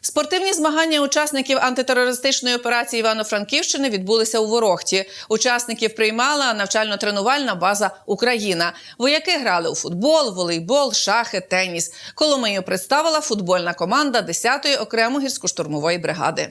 Спортивні змагання учасників антитерористичної операції Івано-Франківщини відбулися у Ворохті. Учасників приймала навчально-тренувальна база Україна. Вояки грали у футбол, волейбол, шахи, теніс. Коломию представила футбольна команда 10-ї окремо гірсько-штурмової бригади.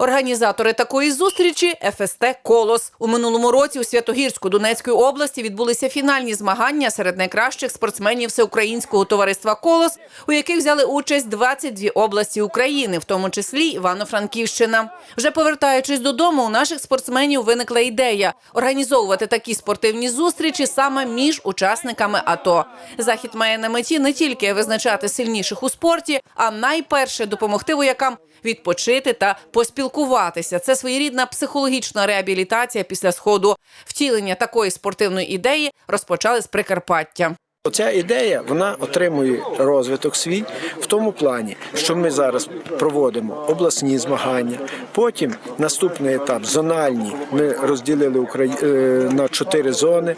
Організатори такої зустрічі ФСТ Колос у минулому році у Святогірську Донецької області відбулися фінальні змагання серед найкращих спортсменів всеукраїнського товариства Колос, у яких взяли участь 22 області України, в тому числі Івано-Франківщина. Вже повертаючись додому, у наших спортсменів виникла ідея організовувати такі спортивні зустрічі саме між учасниками АТО. Захід має на меті не тільки визначати сильніших у спорті, а найперше допомогти воякам відпочити та поспілкуватися. Це своєрідна психологічна реабілітація після сходу. Втілення такої спортивної ідеї розпочали з Прикарпаття. Ця ідея вона отримує розвиток свій в тому плані, що ми зараз проводимо обласні змагання. Потім наступний етап зональні. Ми розділили Украї... е, на чотири зони: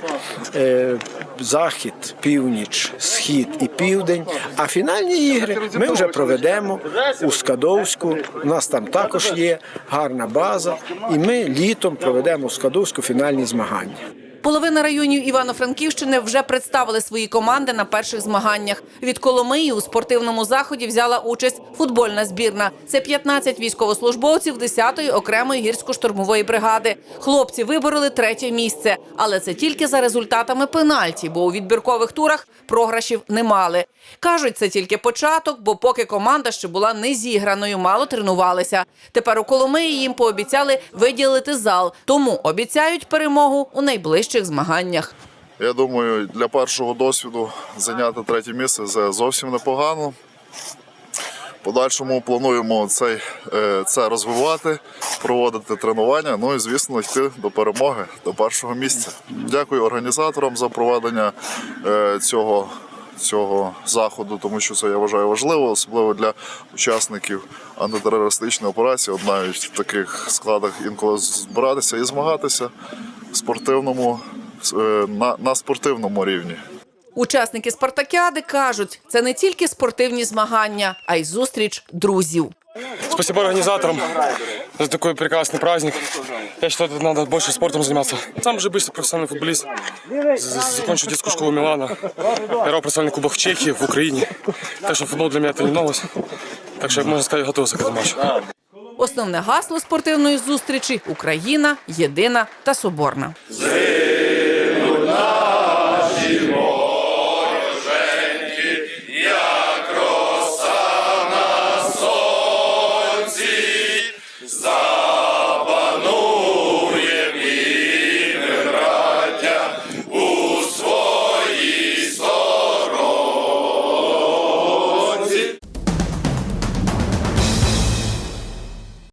е, захід, північ, схід і південь. А фінальні ігри ми вже проведемо у Скадовську. У нас там також є гарна база, і ми літом проведемо в Скадовську фінальні змагання. Половина районів Івано-Франківщини вже представили свої команди на перших змаганнях. Від Коломиї у спортивному заході взяла участь футбольна збірна. Це 15 військовослужбовців 10-ї окремої гірсько-штурмової бригади. Хлопці вибороли третє місце, але це тільки за результатами пенальті, бо у відбіркових турах програшів не мали. Кажуть, це тільки початок, бо поки команда ще була не зіграною, мало тренувалися. Тепер у Коломиї їм пообіцяли виділити зал, тому обіцяють перемогу у найближчих змаганнях. Я думаю, для першого досвіду зайняти третє місце це зовсім непогано. Подальшому плануємо цей, е, це розвивати, проводити тренування, ну і звісно йти до перемоги, до першого місця. Дякую організаторам за проведення е, цього, цього заходу, тому що це я вважаю важливо, особливо для учасників антитерористичної операції. От навіть в таких складах інколи збиратися і змагатися спортивному е, на, на спортивному рівні. Учасники спартакіади кажуть, це не тільки спортивні змагання, а й зустріч друзів. Спасибо организаторам за такой прекрасный праздник. Я считаю, что надо больше спортом заниматься. Сам же быстро профессиональный футболист. З- Закончил детскую школу Милана. Играл в профессиональный кубок в Чехии, в Украине. Так что футбол для меня это не новость. Так что, можно сказать, готовился к этому матчу. Основне гасло спортивної зустрічі Україна єдина та соборна.